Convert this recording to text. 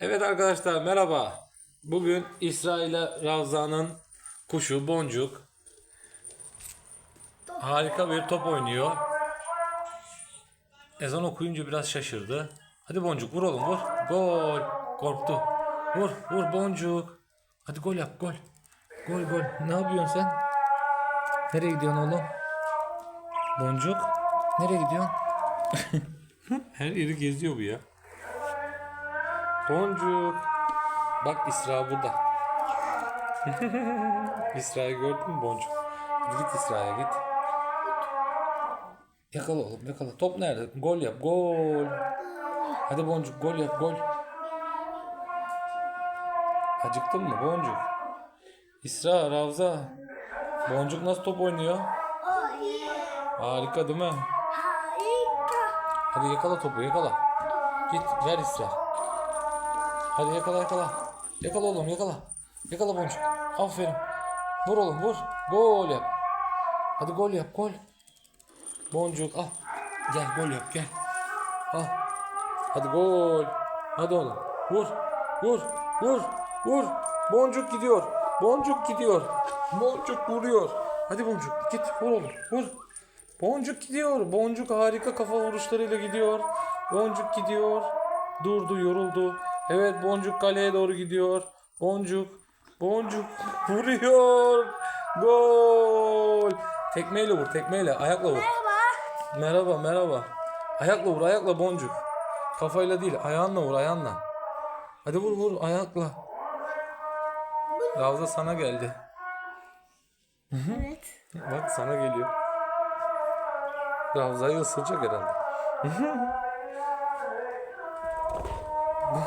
Evet arkadaşlar merhaba. Bugün İsrail Ravza'nın kuşu Boncuk harika bir top oynuyor. Ezan okuyunca biraz şaşırdı. Hadi Boncuk vur oğlum vur. Gol. Korktu. Vur vur Boncuk. Hadi gol yap gol. Gol gol. Ne yapıyorsun sen? Nereye gidiyorsun oğlum? Boncuk. Nereye gidiyorsun? Her yeri geziyor bu ya. Boncuk. Bak İsra burada. İsra'yı gördün mü Boncuk? Git İsra'ya git. Yakala oğlum yakala. Top nerede? Gol yap. Gol. Hadi Boncuk gol yap gol. Acıktın mı Boncuk? İsra, Ravza. Boncuk nasıl top oynuyor? Harika değil mi? Hadi yakala topu yakala. Git ver İsra. Hadi yakala yakala. Yakala oğlum yakala. Yakala boncuk. Aferin. Vur oğlum vur. Gol yap. Hadi gol yap gol. Boncuk al. Gel gol yap gel. Al. Hadi gol. Hadi oğlum. Vur. Vur. Vur. Vur. Boncuk gidiyor. Boncuk gidiyor. Boncuk vuruyor. Hadi boncuk git vur oğlum. Vur. Boncuk gidiyor. Boncuk harika kafa vuruşlarıyla gidiyor. Boncuk gidiyor. Durdu, yoruldu. Evet Boncuk kaleye doğru gidiyor. Boncuk. Boncuk vuruyor. Gol. Tekmeyle vur, tekmeyle. Ayakla vur. Merhaba, merhaba. Ayakla vur, ayakla Boncuk. Kafayla değil, ayağınla vur, ayağınla. Hadi vur vur ayakla. Ravza sana geldi. Evet. Bak sana geliyor. Ravza'yı ısıracak herhalde.